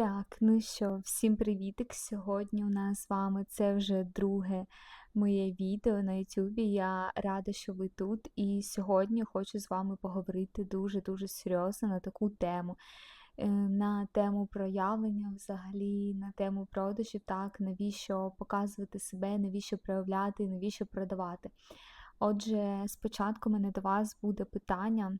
Так, ну що, всім привітик! Сьогодні у нас з вами це вже друге моє відео на Ютубі. Я рада, що ви тут. І сьогодні хочу з вами поговорити дуже-дуже серйозно на таку тему. Е, На тему проявлення взагалі, на тему продажів, так, навіщо показувати себе, навіщо проявляти, навіщо продавати. Отже, спочатку мене до вас буде питання.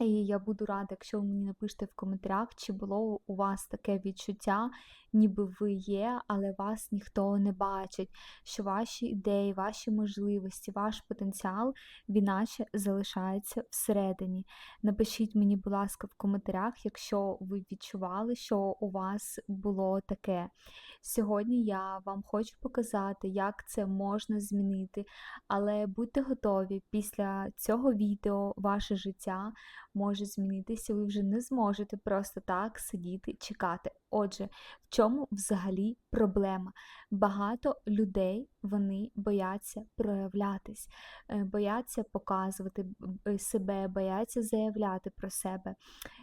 І я буду рада, якщо ви мені напишете в коментарях, чи було у вас таке відчуття, ніби ви є, але вас ніхто не бачить, що ваші ідеї, ваші можливості, ваш потенціал, він наче залишається всередині. Напишіть мені, будь ласка, в коментарях, якщо ви відчували, що у вас було таке. Сьогодні я вам хочу показати, як це можна змінити, але будьте готові, після цього відео ваше життя може змінитися, ви вже не зможете просто так сидіти чекати. Отже, в чому взагалі проблема? Багато людей вони бояться проявлятись, е, бояться показувати себе, бояться заявляти про себе.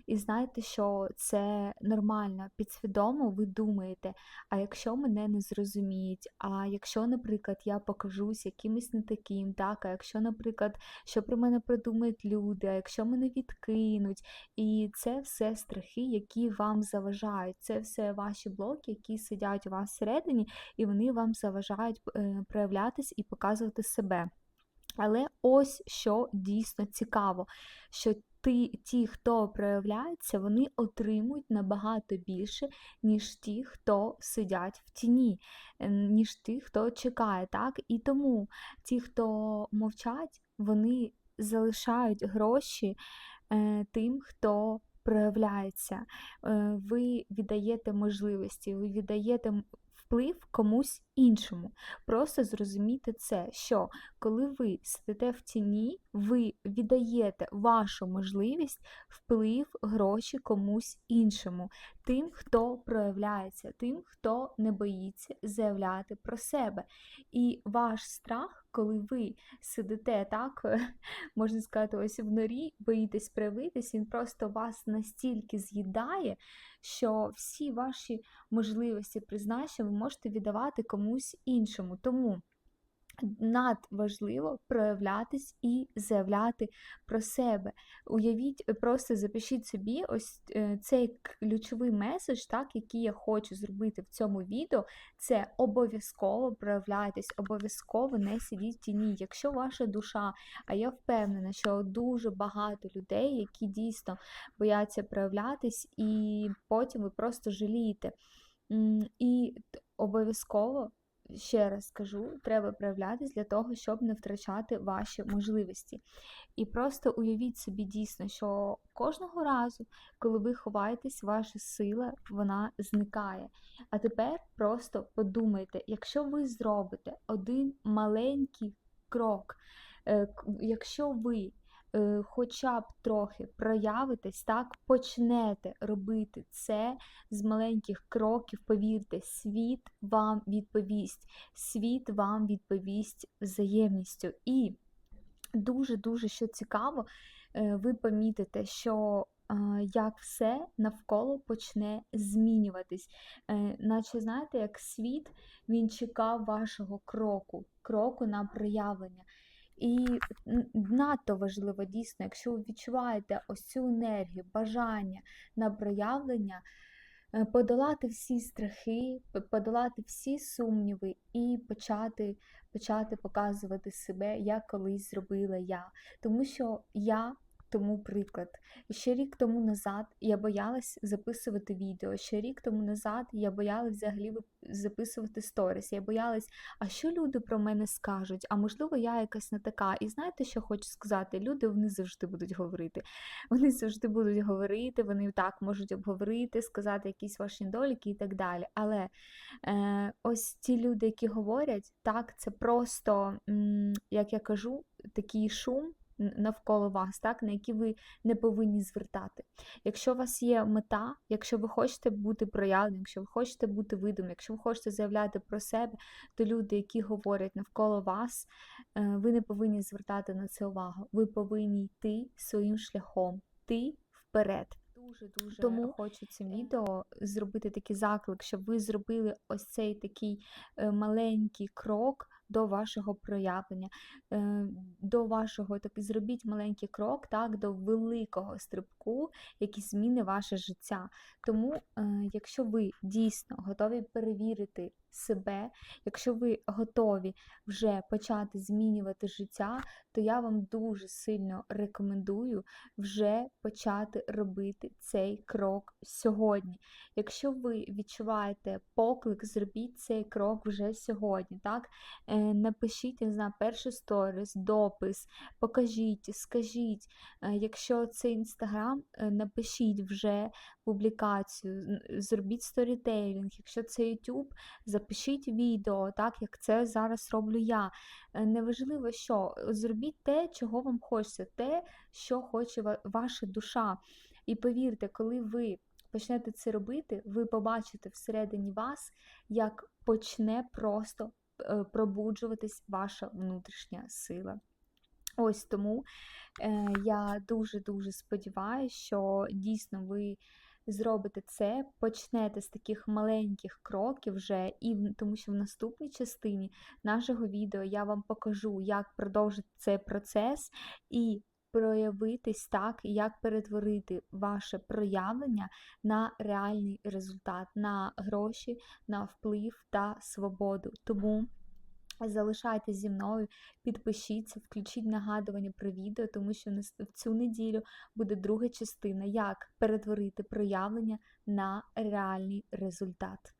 І знаєте, що це нормально, підсвідомо ви думаєте, а якщо мене не зрозуміють, а якщо, наприклад, я покажусь якимось не таким, так, а якщо, наприклад, що про мене придумають люди, а якщо мене відкинуть, і це все страхи, які вам заважають, це все ваші блоки, які сидять у вас всередині, і вони вам заважають е, проявлятись і показувати себе. Але ось що дійсно цікаво, що ти, ті, хто проявляється, вони отримують набагато більше, ніж ті, хто сидять в тіні, е, ніж ті, хто чекає. так? І тому ті, хто мовчать, вони залишають гроші тим, хто проявляється. Е, ви віддаєте можливості, ви віддаєте вплив комусь іншому. Просто зрозумійте це, що коли ви сидите в тіні, ви віддаєте вашу можливість вплив гроші комусь іншому, тим, хто проявляється, тим, хто не боїться заявляти про себе. І ваш страх, коли ви сидите так, можна сказати, ось в норі, боїтесь проявитись, він просто вас настільки з'їдає, що всі ваші можливості призначення ви можете віддавати комусь іншому. Тому надважливо проявлятись і заявляти про себе. Уявіть, просто запишіть собі ось е, цей ключовий меседж, так, який я хочу зробити в цьому відео, це обов'язково проявляйтесь, обов'язково не сидіть в тіні. Якщо ваша душа, а я впевнена, що дуже багато людей, які дійсно бояться проявлятись, і потім ви просто жалієте. І обов'язково ще раз скажу, треба проявлятись для того, щоб не втрачати ваші можливості. І просто уявіть собі дійсно, що кожного разу, коли ви ховаєтесь, ваша сила вона зникає. А тепер просто подумайте, якщо ви зробите один маленький крок, е, якщо ви хоча б трохи проявитесь, так, почнете робити це з маленьких кроків, повірте, світ вам відповість, світ вам відповість взаємністю. І дуже-дуже що цікаво, е, ви помітите, що е, як все навколо почне змінюватись. Е, Наче, знаєте, як світ він чекав вашого кроку, кроку на проявлення. І надто важливо дійсно, якщо ви відчуваєте ось цю енергію, бажання на проявлення, е, подолати всі страхи, подолати всі сумніви і почати, почати показувати себе, як колись зробила я. Тому що я тому приклад. Ще рік тому назад я боялась записувати відео. Ще рік тому назад я боялась взагалі записувати сторіс. Я боялась, а що люди про мене скажуть? А можливо, я якась не така. І знаєте, що хочу сказати? Люди вони завжди будуть говорити. Вони завжди будуть говорити, вони так можуть обговорити, сказати якісь ваші недоліки і так далі. Але е, ось ті люди, які говорять, так, це просто, як я кажу, такий шум. Навколо вас, так, на які ви не повинні звертати. Якщо у вас є мета, якщо ви хочете бути проявленим, якщо ви хочете бути видимим, якщо ви хочете заявляти про себе, то люди, які говорять навколо вас, е, ви не повинні звертати на це увагу. Ви повинні йти своїм шляхом, йти вперед. Дуже-дуже Тому хочу цим відео зробити такий заклик, щоб ви зробили ось цей такий е, маленький крок до вашого проявлення, е, до вашого так, зробіть маленький крок так, до великого стрибку, який зміни ваше життя. Тому, е, якщо ви дійсно готові перевірити себе, якщо ви готові вже почати змінювати життя, то я вам дуже сильно рекомендую вже почати робити цей крок сьогодні. Якщо ви відчуваєте поклик, зробіть цей крок вже сьогодні. так? Е, Напишіть, не знаю, перший сторіс, допис, покажіть, скажіть. Е, Якщо це інстаграм, е, напишіть вже публікацію, зробіть сторітейлінг. Якщо це YouTube, запишіть відео, так як це зараз роблю я. Е, Неважливо, що зробіть те, чого вам хочеться, те, що хоче ваша душа. І повірте, коли ви почнете це робити, ви побачите всередині вас, як почне просто е, пробуджуватись ваша внутрішня сила. Ось тому е, я дуже-дуже сподіваюся, що дійсно ви зробите це, почнете з таких маленьких кроків вже, і тому що в наступній частині нашого відео я вам покажу, як продовжити цей процес і проявитись так, як перетворити ваше проявлення на реальний результат, на гроші, на вплив та свободу. Тому Залишайтесь зі мною, підпишіться, включіть нагадування про відео, тому що в цю неділю буде друга частина, як перетворити проявлення на реальний результат.